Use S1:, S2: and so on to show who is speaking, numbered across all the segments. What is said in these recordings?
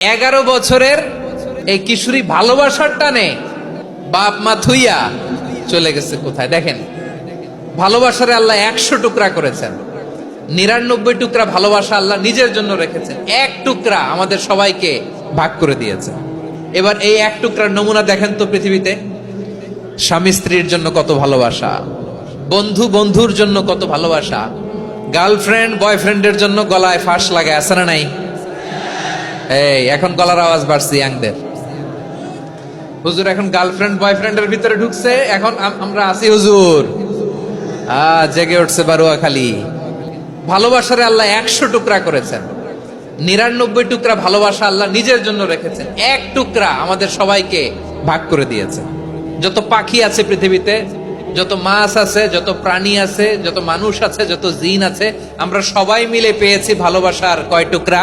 S1: এগারো বছরের এই কিশোরী ভালোবাসার টানে বাপ মা থুইয়া চলে গেছে কোথায়? দেখেন, ভালোবাসারে আল্লাহ একশো টুকরা করেছেন। নিরানব্বই টুকরা ভালোবাসা আল্লাহ নিজের জন্য রেখেছেন। এক টুকরা আমাদের সবাইকে ভাগ করে দিয়েছে। এবার এই এক টুকরার নমুনা দেখেন তো পৃথিবীতে। স্বামী স্ত্রীর জন্য কত ভালোবাসা, বন্ধু বন্ধুর জন্য কত ভালোবাসা, গার্লফ্রেন্ড বয়ফ্রেন্ডের জন্য গলায় ফাঁস লাগে আছে না নাই? এই, এখন গলার আওয়াজ বাড়ছে ইয়াংদের। হুজুর, এখন গার্লফ্রেন্ড বয়ফ্রেন্ডের ভিতরে ঢুকছে। এখন আমরা আছি হুজুর। জেগে উঠছে বারুয়া খালি ভালোবাসারে আল্লাহ একশো টুকরা করেছেন। নিরানব্বই টুকরা ভালোবাসা আল্লাহ নিজের জন্য রেখেছেন। এক টুকরা আমাদের সবাইকে ভাগ করে দিয়েছে। যত পাখি আছে পৃথিবীতে, যত মাছ আছে, যত প্রাণী আছে, যত মানুষ আছে, যত জিন আছে, আমরা সবাই মিলে পেয়েছি ভালোবাসার কয় টুকরা?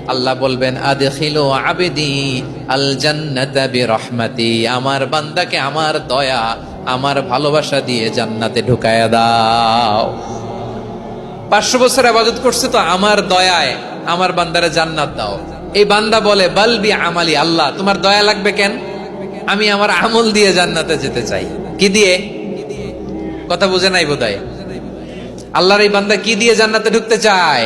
S1: আল্লাহ বলবেন আবেদি আমার বান্দাকে আমার দয়া, আমার ভালোবাসা দিয়ে জান্নাতে ঢুকায়া দাও। পাঁচশো বছর আবাদত করছে তো আমার দয়ায় আমার বান্দারে জান্নাত দাও। এই বান্দা বলে বালবি আমালি, আল্লাহ, তোমার দয়া লাগবে কেন? আমি আমার আমল দিয়ে জান্নাতে যেতে চাই। কি দিয়ে? কথা বুঝে নাই বোধহয়? আল্লাহর এই বান্দা কি দিয়ে জান্নাতে ঢুকতে চায়?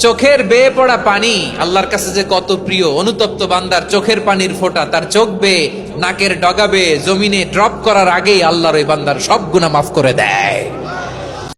S1: চোখের বেয়ে পড়া পানি, আল্লাহর কাছে যে কত প্রিয়, অনুতপ্ত বান্দার চোখের পানির ফোঁটা, তার চোখ বেয়ে, নাকের ডগাবে জমিনে ড্রপ করার আগেই আল্লাহর ওই বান্দার সব গুণা মাফ করে দেয়।